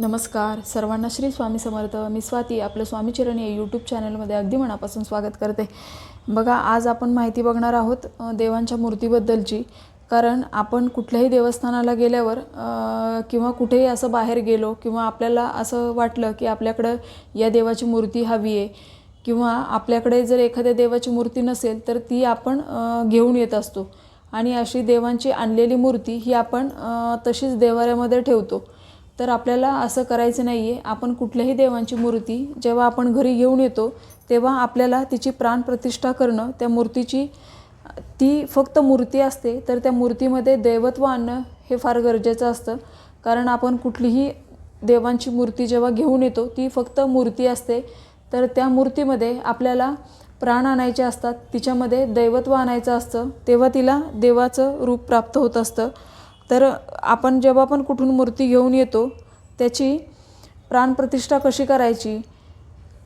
नमस्कार. सर्वांना श्री स्वामी समर्थ. मी स्वाती आपलं स्वामीचरण या यूट्यूब चॅनलमध्ये अगदी मनापासून स्वागत करते. बघा आज आपण माहिती बघणार आहोत देवांच्या मूर्तीबद्दलची. कारण आपण कुठल्याही देवस्थानाला गेल्यावर किंवा कुठेही असं बाहेर गेलो किंवा आपल्याला असं वाटलं की आपल्याकडं या देवाची मूर्ती हवी आहे किंवा आपल्याकडे जर एखाद्या देवाची मूर्ती नसेल तर ती आपण घेऊन येत असतो. आणि अशी देवांची आणलेली मूर्ती ही आपण तशीच देवाऱ्यामध्ये ठेवतो. तर आपल्याला असं करायचं नाही आहे आपण कुठल्याही देवांची मूर्ती जेव्हा आपण घरी घेऊन येतो तेव्हा आपल्याला तिची प्राणप्रतिष्ठा करणं त्या मूर्तीची ती फक्त मूर्ती असते तर त्या मूर्तीमध्ये दैवत्व आणणं हे फार गरजेचं असतं. कारण आपण कुठलीही देवांची मूर्ती जेव्हा घेऊन येतो ती फक्त मूर्ती असते. तर त्या मूर्तीमध्ये आपल्याला प्राण आणायचे असतात तिच्यामध्ये दैवत्व आणायचं असतं तेव्हा तिला देवाचं रूप प्राप्त होत असतं. तर आपण जेव्हा पण कुठून मूर्ती घेऊन येतो त्याची प्राणप्रतिष्ठा कशी करायची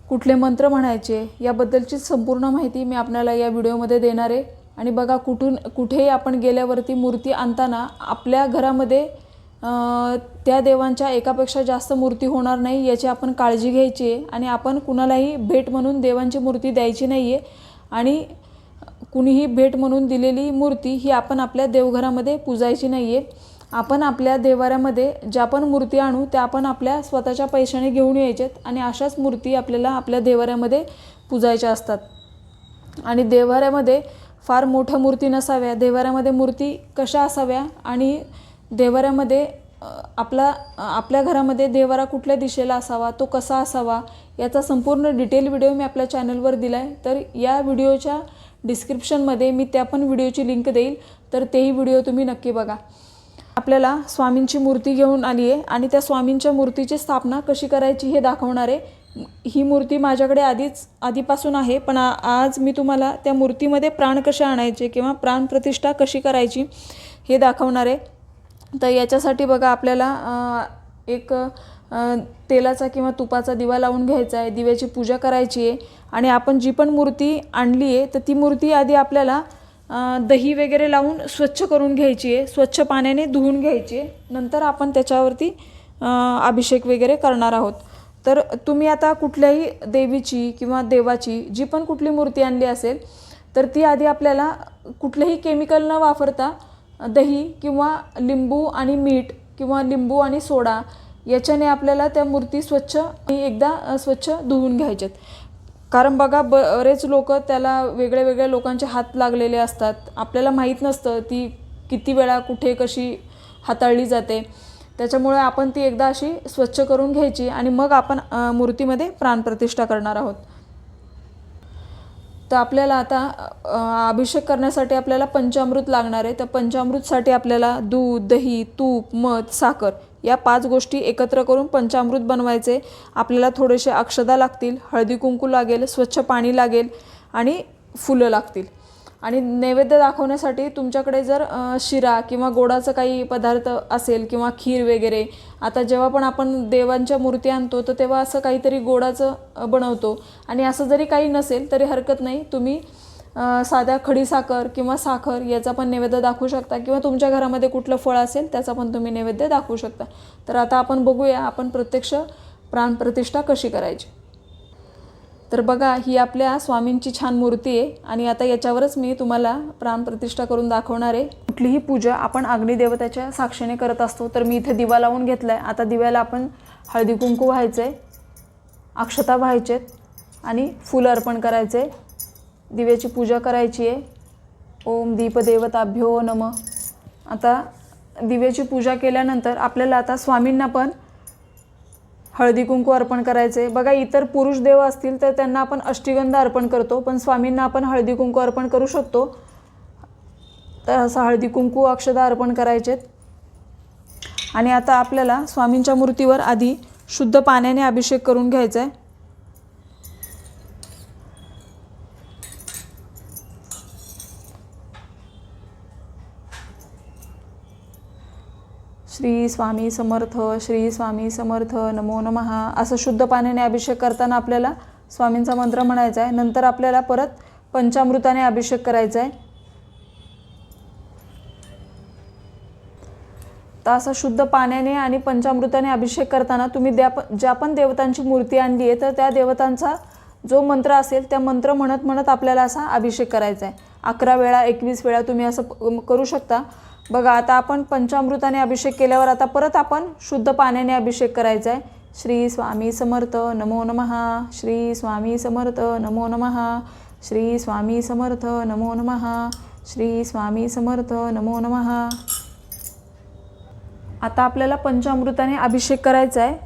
कुठले मंत्र म्हणायचे याबद्दलची संपूर्ण माहिती मी आपल्याला या व्हिडिओमध्ये देणार आहे. आणि बघा कुठून कुठेही आपण गेल्यावरती मूर्ती आणताना आपल्या घरामध्ये त्या देवांच्या एकापेक्षा जास्त मूर्ती होणार नाही याची आपण काळजी घ्यायची आहे. आणि आपण कुणालाही भेट म्हणून देवांची मूर्ती द्यायची नाही आहे आणि कुणीही भेट म्हणून दिलेली मूर्ती ही आपण आपल्या देवघरामध्ये पूजायची नाही आहे आपण आपल्या देवाऱ्यामध्ये ज्या पण मूर्ती आणू त्या आपण आपल्या स्वतःच्या पैशाने घेऊन यायच्यात आणि अशाच मूर्ती आपल्याला आपल्या देवाऱ्यामध्ये पूजायच्या असतात. आणि देवाऱ्यामध्ये फार मोठ्या मूर्ती नसाव्या. देवाऱ्यामध्ये मूर्ती कशा असाव्या आणि देवाऱ्यामध्ये आपला आपल्या घरामध्ये देवारा कुठल्या दिशेला असावा तो कसा असावा याचा संपूर्ण डिटेल व्हिडिओ मी आपल्या चॅनलवर दिला आहे तर या व्हिडिओच्या डिस्क्रिप्शनमध्ये मी त्या पण व्हिडिओची लिंक देईल. तर तेही व्हिडिओ तुम्ही नक्की बघा. आपल्याला स्वामींची मूर्ती घेऊन आली आहे आणि त्या स्वामींच्या मूर्तीची स्थापना कशी करायची हे दाखवणार आहे. ही मूर्ती माझ्याकडे आधीच आधीपासून आहे पण आ- आज मी तुम्हाला त्या मूर्तीमध्ये प्राण कसे आणायचे किंवा प्राणप्रतिष्ठा कशी करायची हे दाखवणार आहे. तर याच्यासाठी बघा आपल्याला एक तेलाचा किंवा तुपाचा दिवा लावून घ्यायचा आहे दिव्याची पूजा करायची आहे आणि आपण जी पण मूर्ती आणली आहे तर ती मूर्ती आधी आपल्याला दही वगैरे लावून स्वच्छ करून घ्यायची आहे स्वच्छ पाण्याने धुवून घ्यायची आहे. नंतर आपण त्याच्यावरती अभिषेक वगैरे करणार आहोत. तर तुम्ही आता कुठल्याही देवीची किंवा देवाची जी पण कुठली मूर्ती आणली असेल तर ती आधी आपल्याला कुठलेही केमिकल न वापरता दही किंवा लिंबू आणि मीठ किंवा लिंबू आणि सोडा याच्याने आपल्याला त्या मूर्ती स्वच्छ आणि एकदा स्वच्छ धुवून घ्यायच्यात. कारण बघा बरेच लोक त्याला वेगळ्या वेगळ्या लोकांचे हात लागलेले असतात. आपल्याला माहीत नसतं ती किती वेळा कुठे कशी हाताळली जाते. त्याच्यामुळे आपण ती एकदा अशी स्वच्छ करून घ्यायची आणि मग आपण मूर्तीमध्ये प्राणप्रतिष्ठा करणार आहोत. तर आपल्याला आता अभिषेक करण्यासाठी आपल्याला पंचामृत लागणार आहे. तर पंचामृतसाठी आपल्याला दूध दही तूप मध साखर या पाच गोष्टी एकत्र करून पंचामृत बनवायचे. आपल्याला थोडेसे अक्षदा लागतील हळदी कुंकू लागेल स्वच्छ पाणी लागेल आणि फुलं लागतील. आणि नैवेद्य दाखवण्यासाठी तुमच्याकडे जर शिरा किंवा गोडाचं काही पदार्थ असेल किंवा खीर वगैरे आता जेव्हा पण आपण देवांच्या मूर्ती आणतो तर तेव्हा असं काहीतरी गोडाचं बनवतो. आणि असं जरी काही नसेल तरी हरकत नाही तुम्ही साध्या खडीसाखर किंवा साखर याचा पण नैवेद्य दाखवू शकता किंवा तुमच्या घरामध्ये कुठलं फळ असेल त्याचा पण तुम्ही नैवेद्य दाखवू शकता. तर आता आपण बघूया आपण प्रत्यक्ष प्राणप्रतिष्ठा कशी करायची? तर बघा ही आपल्या स्वामींची छान मूर्ती आहे आणि आता याच्यावरच मी तुम्हाला प्राणप्रतिष्ठा करून दाखवणार आहे. कुठलीही पूजा आपण अग्निदेवताच्या साक्षीने करत असतो तर मी इथे दिवा लावून घेतला आहे आता दिव्याला आपण हळदी कुंकू व्हायचं आहे अक्षता व्हायचेत आणि फुलं अर्पण करायचे आहे दिव्याची पूजा करायची आहे. ओम दीपदेवताभ्यो नम. आता दिव्याची पूजा केल्यानंतर आपल्याला आता स्वामींना पण हळदी कुंकू अर्पण करायचे बघा इतर पुरुष देव असतील तर त्यांना आपण अष्टीगंध अर्पण करतो पण स्वामींना आपण हळदी कुंकू अर्पण करू शकतो. तर असं हळदी कुंकू अक्षदा अर्पण करायचेत. आणि आता आपल्याला स्वामींच्या मूर्तीवर आधी शुद्ध पाण्याने अभिषेक करून घ्यायचा आहे श्री स्वामी समर्थ श्री स्वामी समर्थ नमो नमः. असं शुद्ध पाण्याने अभिषेक करताना आपल्याला स्वामींचा मंत्र म्हणायचा आहे नंतर आपल्याला परत पंचामृताने अभिषेक करायचा आहे तर असा शुद्ध पाण्याने आणि पंचामृताने अभिषेक करताना तुम्ही द्या ज्या पण देवतांची मूर्ती आणली आहे तर त्या देवतांचा जो मंत्र असेल त्या मंत्र म्हणत म्हणत आपल्याला असा अभिषेक करायचा आहे अकरा वेळा एकवीस वेळा तुम्ही असं करू शकता. बघा आता आपण पंचामृताने अभिषेक केल्यावर आता परत आपण शुद्ध पाण्याने अभिषेक करायचा आहे. श्री स्वामी समर्थ नमो नमहा श्री स्वामी समर्थ नमो नमहा श्री स्वामी समर्थ नमो नमहा श्री स्वामी समर्थ नमो नमहा आता आपल्याला पंचामृताने अभिषेक करायचा आहे.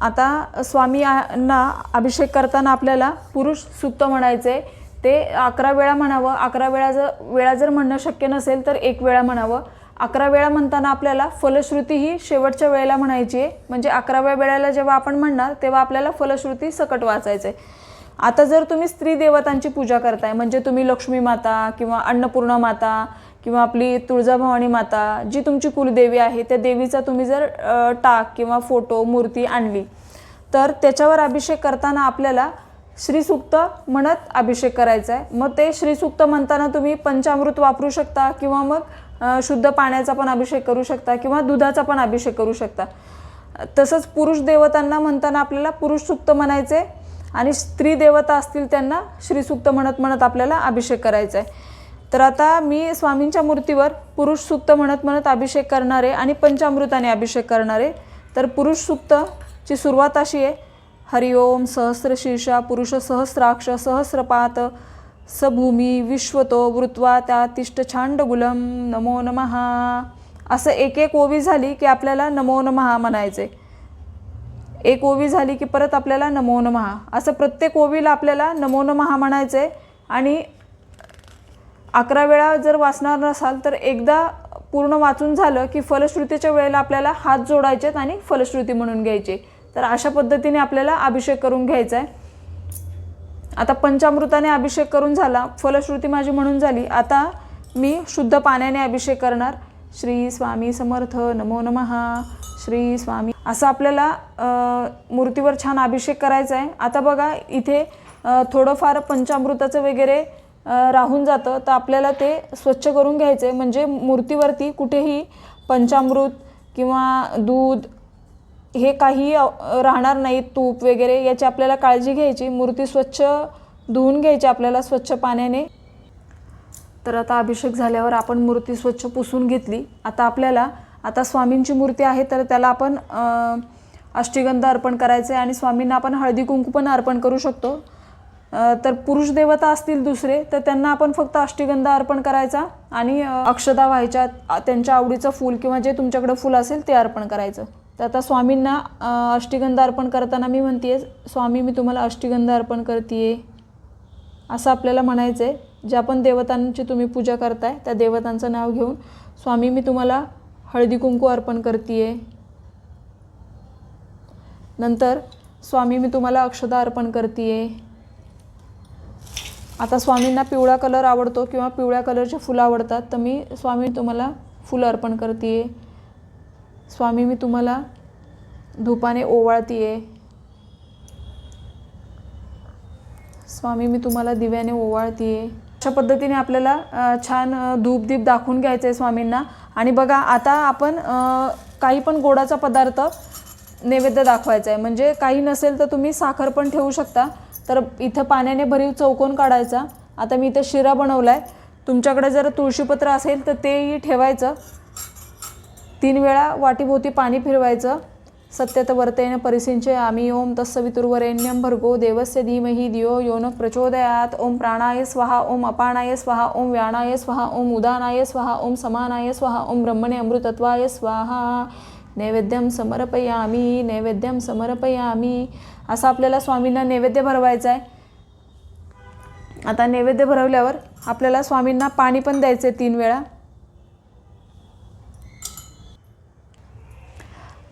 आता स्वामी ना अभिषेक करताना आपल्याला पुरुष सुप्त म्हणायचं. आहे ते अकरा वेळा म्हणावं अकरा वेळा जर वेळा जर म्हणणं शक्य नसेल तर एक वेळा म्हणावं. अकरा वेळा म्हणताना आपल्याला फलश्रुती ही शेवटच्या वेळेला म्हणायची आहे. म्हणजे अकराव्या वेळेला जेव्हा आपण म्हणणार तेव्हा आपल्याला फलश्रुती सकट वाचायचं आहे आता जर तुम्ही स्त्री देवतांची पूजा करताय म्हणजे तुम्ही लक्ष्मी माता किंवा अन्नपूर्णा माता किंवा आपली तुळजाभवानी माता जी तुमची कुलदेवी आहे त्या देवीचा तुम्ही जर टाक किंवा फोटो मूर्ती आणली तर त्याच्यावर अभिषेक करताना आपल्याला श्रीसुक्त म्हणत अभिषेक करायचा आहे मग ते श्रीसुक्त म्हणताना तुम्ही पंचामृत वापरू शकता किंवा मग शुद्ध पाण्याचा पण अभिषेक करू शकता किंवा दुधाचा पण अभिषेक करू शकता. तसंच पुरुष देवतांना म्हणताना आपल्याला पुरुष सुक्त म्हणायचे आणि स्त्री देवता असतील त्यांना श्रीसुक्त म्हणत म्हणत आपल्याला अभिषेक करायचा आहे तर आता मी स्वामींच्या मूर्तीवर पुरुष सुक्त म्हणत म्हणत अभिषेक करणारे आणि पंचामृताने अभिषेक करणारे. तर पुरुष सुक्तची सुरुवात अशी आहे. हरिओम सहस्रशीर्षा पुरुष सहस्राक्ष सहस्रपात सभूमी विश्वतो वृत्वा त्या तिष्ठ छांडगुलम नमो. नमहा असं एक एक ओवी झाली की आपल्याला नमो नमहा म्हणायचे. एक ओवी झाली की परत आपल्याला नमो नमहा असं प्रत्येक ओवीला आपल्याला नमो नमः म्हणायचे. आणि अकरा वेळा जर वाचणार नसाल तर एकदा पूर्ण वाचून झालं की फलश्रुतीच्या वेळेला आपल्याला हात जोडायचेत आणि फलश्रुती म्हणून घ्यायचे. तर अशा पद्धतीने आपल्याला अभिषेक करून घ्यायचा आहे आता पंचामृताने अभिषेक करून झाला फलश्रुती माझी म्हणून झाली. आता मी शुद्ध पाण्याने अभिषेक करणार. श्री स्वामी समर्थ नमो नमः श्री स्वामी. असं आपल्याला मूर्तीवर छान अभिषेक करायचा आहे आता बघा इथे थोडंफार पंचामृताचं वगैरे राहून जातं. तर आपल्याला ते स्वच्छ करून घ्यायचं आहे म्हणजे मूर्तीवरती कुठेही पंचामृत किंवा दूध हे काही राहणार नाही. तूप वगैरे याची आपल्याला काळजी घ्यायची. मूर्ती स्वच्छ धुवून घ्यायची आपल्याला स्वच्छ पाण्याने. तर आता अभिषेक झाल्यावर आपण मूर्ती स्वच्छ पुसून घेतली. आता आपल्याला आता स्वामींची मूर्ती आहे तर त्याला आपण अष्टिगंध अर्पण अर्पण करायचे आणि स्वामींना आपण हळदी कुंकू पण अर्पण करू शकतो. तर पुरुष देवता असतील दुसरे तर त्यांना आपण फक्त अष्टिगंध अर्पण करायचा आणि अक्षदा व्हायच्या त्यांच्या आवडीचं फूल किंवा जे तुमच्याकडे फूल असेल ते अर्पण करायचं. तर आता स्वामींना अष्टिगंध अष्टगंध अर्पण करताना मी म्हणते स्वामी मी तुम्हाला अष्टिगंध अर्पण करते असं आपल्याला म्हणायचं आहे ज्या पण देवतांची तुम्ही पूजा करताय त्या देवतांचं नाव घेऊन स्वामी मी तुम्हाला हळदी कुंकू अर्पण करते नंतर स्वामी मी तुम्हाला अक्षदा अर्पण करते आता स्वामींना पिवळा कलर आवडतो किंवा पिवळ्या कलरचे फुलं आवडतात तर मी स्वामी तुम्हाला फुलं अर्पण करते स्वामी मी तुम्हाला धूपाने ओवाळते स्वामी मी तुम्हाला दिव्याने ओवाळते अशा पद्धतीने आपल्याला छान धूप धूपदीप दाखवून घ्यायचं आहे स्वामींना. आणि बघा आता आपण काही पण गोडाचा पदार्थ नैवेद्य दाखवायचा आहे म्हणजे काही नसेल तर तुम्ही साखर पण ठेवू शकता. तर इथं पाण्याने भरीव चौकोन काढायचा. आता मी इथं शिरा बनवला आहे तुमच्याकडे जर तुळशीपत्र असेल तर तेही ठेवायचं. तीन वेळा वाटीभोवती पाणी फिरवायचं. सत्यत वर्तेन परिसिंचे आम्ही ओम तत्सवितुर्वरेण्यम भर्गो देवस्य धीमही दियो यो न प्रचोदयात. ओम प्राणाय स्वाहा ओम अपानाय स्वाहा ओम व्याणाय स्वाहा ओम उदानाय स्वाहा ओम समानाय स्वाहा ओम ब्रह्मणे अमृतत्वाय स्वाहा. नैवेद्यम समर्पयामी नैवेद्यम समर्पयामी. असं आपल्याला स्वामींना नैवेद्य भरवायचा आहे. आता नैवेद्य भरवल्यावर आपल्याला स्वामींना पाणी पण द्यायचं आहे तीन वेळा.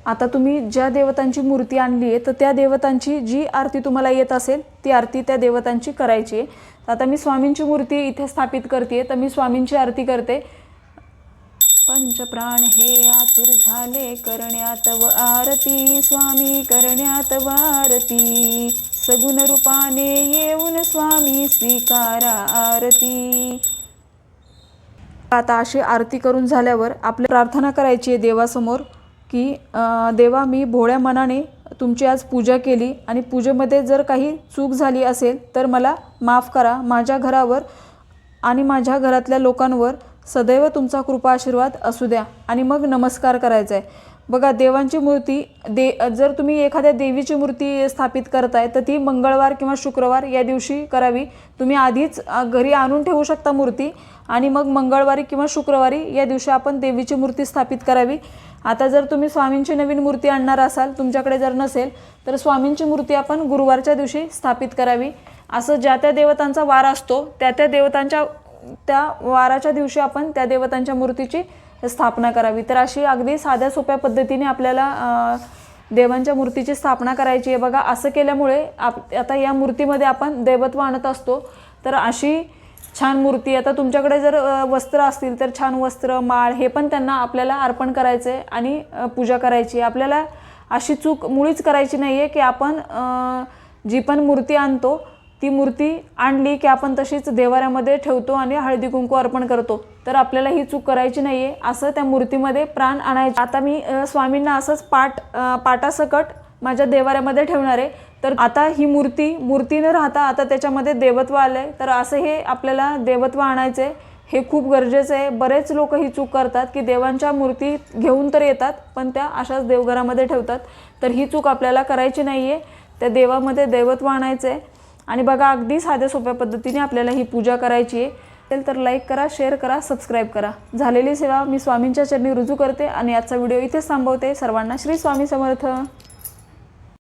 आता तुम्ही ज्या देवतांची मूर्ती आणली आहे तर त्या देवतांची जी आरती तुम्हाला येत असेल ती आरती त्या देवतांची करायची आहे. तर आता मी स्वामींची मूर्ती इथे स्थापित करते तर मी स्वामींची आरती करते. पंचप्राण हे आतुर झाले करण्यात व आरती. स्वामी करण्यात व आरती. सगुण रूपाने येऊन स्वामी स्वीकारा आरती. आता अशी आरती करून झाल्यावर आपली प्रार्थना करायची आहे देवासमोर. की देवा मी भोळ्या मनाने तुमची आज पूजा केली आणि पूजेमध्ये जर काही चूक झाली असेल तर मला माफ करा. माझ्या घरावर आणि माझ्या घरातल्या लोकांवर सदैव तुमचा कृपा आशीर्वाद असू द्या. आणि मग नमस्कार करायचा आहे बघा देवांची मूर्ती दे जर तुम्ही एखाद्या देवीची मूर्ती स्थापित करताय तर ती मंगळवार किंवा शुक्रवार या दिवशी करावी. तुम्ही आधीच घरी आणून ठेवू शकता मूर्ती आणि मग मंगळवारी किंवा शुक्रवारी या दिवशी आपण देवीची मूर्ती स्थापित करावी. आता जर तुम्ही स्वामींची नवीन मूर्ती आणणार असाल तुमच्याकडे जर नसेल तर स्वामींची मूर्ती आपण गुरुवारच्या दिवशी स्थापित करावी. असं ज्या त्या देवतांचा वार असतो त्या त्या देवतांच्या त्या वाराच्या दिवशी आपण त्या देवतांच्या मूर्तीची स्थापना करावी. तर अशी अगदी साध्या सोप्या पद्धतीने आपल्याला देवांच्या मूर्तीची स्थापना करायची आहे. बघा असं केल्यामुळे आप आता या मूर्तीमध्ये आपण देवत्व आणत असतो. तर अशी छान मूर्ती आता तुमच्याकडे जर वस्त्र असतील तर छान वस्त्र माळ हे पण त्यांना आपल्याला अर्पण करायचं आहे आणि पूजा करायची आहे. आपल्याला अशी चूक मुळीच करायची नाही आहे की आपण जी पण मूर्ती आणतो ती मूर्ती आणली की आपण तशीच देवाऱ्यामध्ये ठेवतो आणि हळदी कुंकू अर्पण करतो. तर आपल्याला ही चूक करायची नाही आहे असं त्या मूर्तीमध्ये प्राण आणायचं. आता मी स्वामींना असंच पाठ पाटासकट माझ्या देवाऱ्यामध्ये ठेवणार आहे. तर आता ही मूर्ती मूर्ती न राहता आता त्याच्यामध्ये देवत्व आलं आहे तर असं हे आपल्याला देवत्व आणायचं आहे हे खूप गरजेचं आहे बरेच लोक ही चूक करतात की देवांच्या मूर्ती घेऊन तर येतात पण त्या अशाच देवघरामध्ये ठेवतात. तर ही चूक आपल्याला करायची नाही आहे त्या देवामध्ये देवत्व आणायचं आहे आणि बघा अगदी साध्या सोप्या पद्धतीने आपल्याला ही पूजा करायची आहे वाटेल तर लाईक करा शेअर करा सबस्क्राईब करा. झालेली सेवा मी स्वामींच्या चरणी रुजू करते आणि आजचा व्हिडिओ इथेच थांबवते. सर्वांना श्री स्वामी समर्थ.